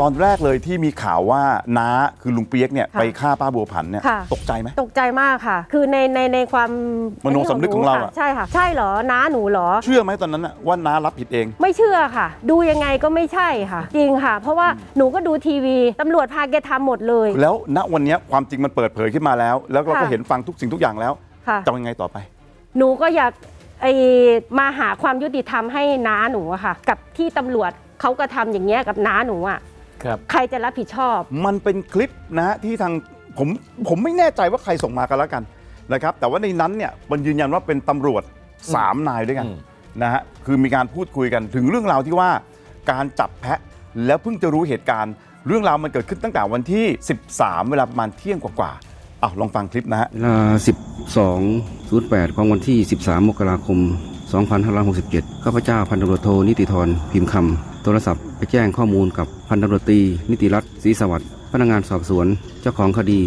ตอนแรกเลยที่มีข่าวว่าน้าคือลุงเปียกเนี่ยค่ะไปฆ่าป้าบัวผันเนี่ยค่ะ ตกใจไหม ตกใจมากค่ะ คือในในในความมโนสำนึกของเราอะค่ะใช่ค่ะ ใช่เหรอน้าหนูเหรอ เชื่อไหมตอนนั้นน่ะว่าน้ารับผิดเอง ไม่เชื่อค่ะ ดูยังไงก็ไม่ใช่ค่ะ จริงค่ะ เพราะว่าหนูก็ดูทีวีตำรวจพาแกทำหมดเลย แล้วณวันเนี้ยความจริงมันเปิดเผยขึ้นมาแล้ว แล้วเราก็ค่ะ เห็นฟังทุกสิ่งทุกอย่างแล้วค่ะ จะยังไงต่อไป หนูก็อยากไอมาหาความยุติธรรมให้น้าหนูอะค่ะ กับที่ตำรวจเขากระทำอย่างเงี้ยกับน้าหนูอะ ครับใครจะรับผิดชอบ มันเป็นคลิปนะฮะที่ทางผมผมไม่แน่ใจว่าใครส่งมากันแล้วกันนะครับ แต่ว่าในนั้นเนี่ยมันยืนยันว่าเป็นตำรวจสามนายด้วยกันอืมนะฮะคือมีการพูดคุยกันถึงเรื่องราวที่ว่าการจับแพะแล้วเพิ่งจะรู้เหตุการณ์ เรื่องราวมันเกิดขึ้นตั้งแต่วันที่ 13 เวลาประมาณเที่ยงกว่าๆอ้าวลองฟังคลิปนะฮะ เวลา 12.08 ของวันที่ 13 มกราคม 2567 ข้าพเจ้าพันตำรวจโทนิติธร พิมพ์คำ โทรศัพท์ไปแจ้งข้อมูลกับพันตำรวจตรีนิติรัตน์ศรีสวัสดิ์พนักงานสอบสวนเจ้าของคดี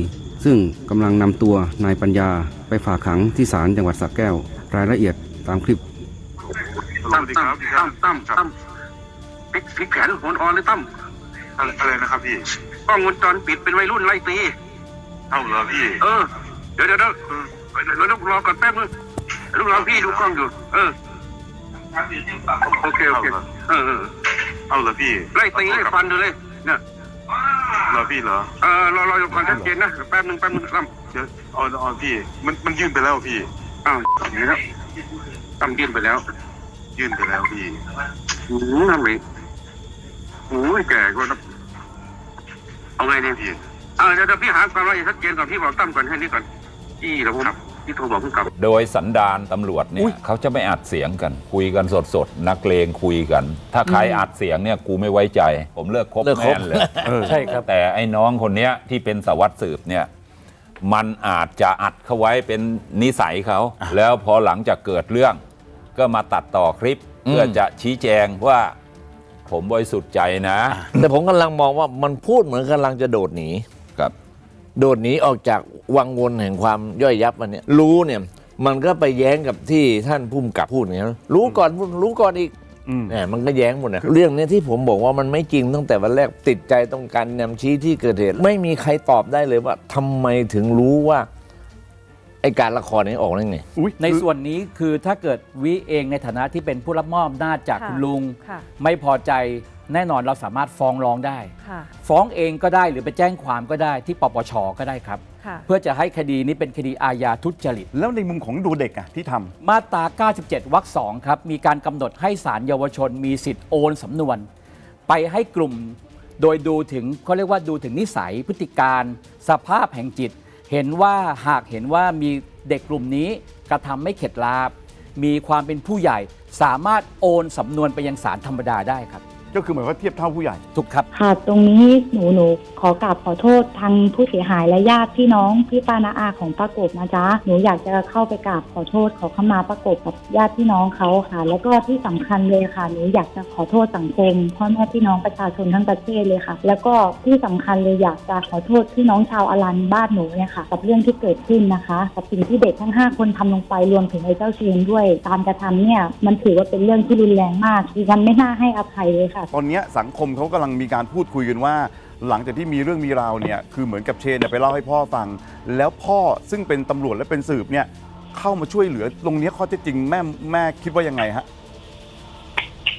ซึ่งกำลังนำตัวนายปัญญาไปฝากขังที่ศาลจังหวัดสระแก้ว รายละเอียดตามคลิปตั้มตั้มตั้มตั้มตั้มพลิกพลิกแขนหัวอ่อนเลยตั้มอะไรอะไรนะครับพี่กล้องวงจรปิดเป็นวัยรุ่นไล่ตีเอ้าเหรอพี่ เออ เดี๋ยวเดี๋ยวเดี๋ยวเดี๋ยวเดี๋ยวรอก่อนแป๊บนึงลูกรอพี่ดูกล้องอยู่ เออโอเคโอเคเออ เออเอาเหรอพี่ไล่ตีไล่ฟันเลยเนี่ยเหรอพี่เหรอเออรอรอความชัดเจนนะแป๊บนึงแป๊บนึงตั้มเดี๋ยวเอาเอาพี่ มันมันยื่นไปแล้วพี่อ้าวเดี๋ยวแล้วตั้มยื่นไปแล้ว ยื่นไปแล้วพี่อืมทำไมโอ้ยแก่ก็ต้องเอาไงเนี่ยพี่เออเดี๋ยวเดี๋ยวพี่หาความละเอียดชัดเจนก่อนพี่บอกตั้มก่อนให้นี่ก่อนพี่เดี๋ยวผม พี่โทรบอกพี่กลับ โดยสันดานตำรวจเนี่ยเขาจะไม่อัดเสียงกัน คุยกันสดๆ นักเลงคุยกัน ถ้าใครอัดเสียงเนี่ยกูไม่ไว้ใจ ผมเลิกคบเลิกคบ แม่นเลยใช่ครับ แต่ไอ้น้องคนเนี้ยที่เป็นสารวัสดสืบเนี่ยมันอาจจะอัดเขาไว้เป็นนิสัยเขา แล้วพอหลังจากเกิดเรื่อง ก็มาตัดต่อคลิป เพื่อจะชี้แจงว่าผมบริสุทธิ์ใจนะแต่ผมกำลังมองว่ามันพูดเหมือนกำลังจะโดดหนี ครับ โดดหนีออกจากวังวนแห่งความย่อยยับมันเนี่ยรู้เนี่ยมันก็ไปแย้งกับที่ท่านพุ่มกับพูดอย่างนี้ยรู้ก่อนรู้ก่อนอีกอืมเนี่ยมันก็แย้งหมดนะเรื่องเนี้ยที่ผมบอกว่ามันไม่จริงตั้งแต่วันแรกติดใจต้องการนำชี้ที่เกิดเหตุ ไม่มีใครตอบได้เลยว่าทำไมถึงรู้ว่าไอการละครนี้ออกได้ไงอุ๊ยในส่วนนี้คือถ้าเกิดวิเองในฐานะที่เป็นผู้รับมอบอำนาจจากค่ะคุณลุงค่ะไม่พอใจ แน่นอนเราสามารถฟ้องร้องได้ ค่ะ ฟ้องเองก็ได้หรือไปแจ้งความก็ได้ที่ปปชก็ได้ครับ ค่ะ เพื่อจะให้คดีนี้เป็นคดีอาญาทุจริต แล้วในมุมของดูเด็กอะที่ทำ มาตรา 97 วรรคสองครับ มีการกำหนดให้ศาลเยาวชนมีสิทธิ์โอนสำนวน ไปให้กลุ่มโดยดูถึงเขาเรียกว่าดูถึงนิสัยพฤติการ สภาพแห่งจิต เห็นว่าหากเห็นว่ามีเด็กกลุ่มนี้กระทำไม่เข็ดหลาบ มีความเป็นผู้ใหญ่สามารถโอนสำนวนไปยังศาลธรรมดาได้ครับ ก็คือเหมือนว่าเทียบเท่าผู้ใหญ่ ถูกครับ ค่ะตรงนี้หนูหนูขอกราบขอโทษทางผู้เสียหายและญาติพี่น้องพี่ป้านาอาของป้ากบนะจ๊ะหนูอยากจะเข้าไปกราบขอโทษขอขมาป้ากบกับญาติพี่น้องเขาค่ะ แล้วก็ที่สำคัญเลยค่ะหนูอยากจะขอโทษสังคมพ่อแม่พี่น้องประชาชนทั้งประเทศเลยค่ะ แล้วก็ที่สำคัญเลยอยากจะขอโทษพี่น้องชาวอารันบ้านหนูเนี่ยค่ะ กับเรื่องที่เกิดขึ้นนะคะกับสิ่งที่เด็กทั้งห้าคนทำลงไปรวมถึงไอ้เจ้าเชนด้วยการกระทำเนี่ยมันถือว่าเป็นเรื่องที่รุนแรงมากดิฉันไม่น่าให้อภัยเลยค่ะตอนเนี้ยสังคมเขากำลังมีการพูดคุยกันว่า หลังจากที่มีเรื่องมีราวเนี่ยคือเหมือนกับเชนเนี่ยไปเล่าให้พ่อฟัง แล้วพ่อซึ่งเป็นตำรวจและเป็นสืบเนี่ยเข้ามาช่วยเหลือตรงเนี้ยข้อเท็จจริงแม่แม่คิดว่ายังไงฮะ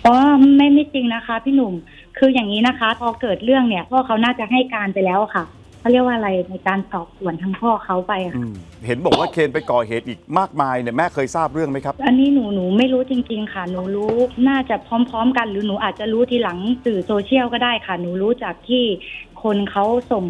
อ๋อไม่ไม่จริงนะคะ พี่หนุ่ม คืออย่างนี้นะคะ พอเกิดเรื่องเนี่ยพ่อเขาน่าจะให้การไปแล้วค่ะ เขาเรียกว่าอะไรในการสอบสวนทางพ่อเขาไปอะค่ะเห็นบอกว่าเคนไปก่อเหตุอีกมากมายเนี่ยแม่เคยทราบเรื่องไหมครับ อันนี้หนูหนูไม่รู้จริง ๆ ค่ะ หนูรู้น่าจะพร้อม ๆ กันหรือหนูอาจจะรู้ทีหลังสื่อโซเชียลก็ได้ค่ะ หนูรู้จากที่ คนเขาส่ง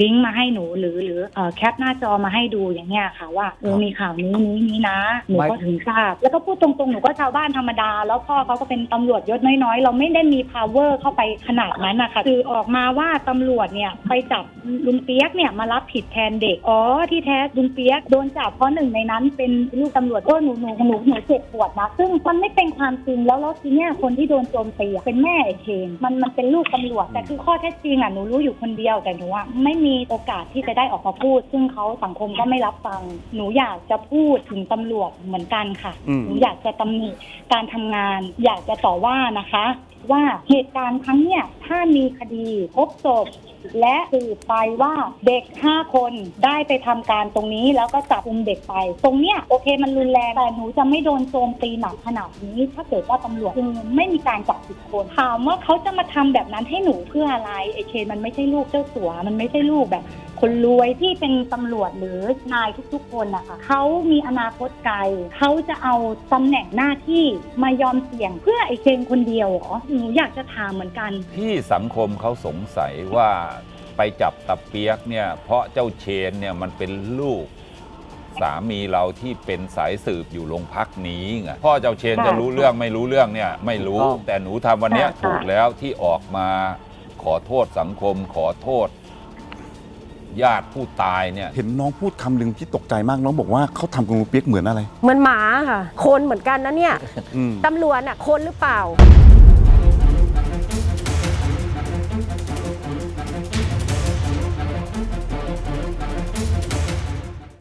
ลิงก์มาให้หนูหรือหรือเอ่อแคปหน้าจอมาให้ดูอย่างเงี้ยค่ะว่าเออมีข่าวนี้นี้นี้นะหนูก็ถึงทราบ แล้วก็พูดตรงๆหนูก็ชาวบ้านธรรมดา แล้วพ่อเขาก็เป็นตำรวจยศน้อยๆ เราไม่ได้มี power เข้าไปขนาดนั้นนะคะคือออกมาว่าตำรวจเนี่ยไปจับลุงเปียกเนี่ยมารับผิดแทนเด็กอ๋อที่แท้ลุงเปียกโดนจับเพราะหนึ่งในนั้นเป็นลูกตำรวจก็หนูหนูหนูหนูเจ็บปวดนะซึ่งมันไม่เป็นความจริงแล้วแล้วทีเนี้ยคนที่โดนโจมตีอะเป็นแม่ไอ้เชนมันมันเป็นลูกตำรวจแต่คือข้อเท็จจริงอะหนูรู้อยู่อยู่คนเดียวแต่หนูอะไม่มีโอกาสที่จะได้ออกมาพูด ซึ่งเขาสังคมก็ไม่รับฟัง หนูอยากจะพูดถึงตำรวจเหมือนกันค่ะ อืม หนูอยากจะตำหนิการทำงาน อยากจะต่อว่านะคะ ว่าเหตุการณ์ครั้งเนี้ยถ้ามีคดีพบศพและสืบไปว่าเด็กห้าคนได้ไปทำการตรงนี้แล้วก็จับกุมเด็กไป ตรงเนี้ยโอเคมันรุนแรงแต่หนูจะไม่โดนโจมตีหนักขนาดนี้ ถ้าเกิดว่าตำรวจคือไม่มีการจับผิดคนถามว่าเขาจะมาทำแบบนั้นให้หนูเพื่ออะไรไอเคนมันไม่ใช่ลูกเจ้าสัวมันไม่ใช่ลูกแบบ คนรวยที่เป็นตำรวจหรือนายทุกๆคนนะคะเขามีอนาคตไกลเขาจะเอาตำแหน่งหน้าที่มายอมเสี่ยงเพื่อไอเคนคนเดียวเหรอหนูอยากจะถามเหมือนกัน ที่สังคมเขาสงสัยว่าไปจับตะเปียกเนี่ย เพราะเจ้าเชนเนี่ยมันเป็นลูกสามีเราที่เป็นสายสืบอยู่โรงพักนี้ไงพ่อเจ้าเชนค่ะจะรู้เรื่องไม่รู้เรื่องเนี่ยไม่รู้ถูกต้องแต่หนูทำวันเนี้ยค่ะถูกแล้วที่ออกมาขอโทษสังคมขอโทษ ญาติผู้ตายเนี่ย เห็นน้องพูดคำหนึ่งที่ตกใจมากน้องบอกว่าเขาทำกับลุงเปียกเหมือนอะไร เหมือนหมาค่ะ คนเหมือนกันนะเนี่ย อืม ตำรวจน่ะคนหรือเปล่า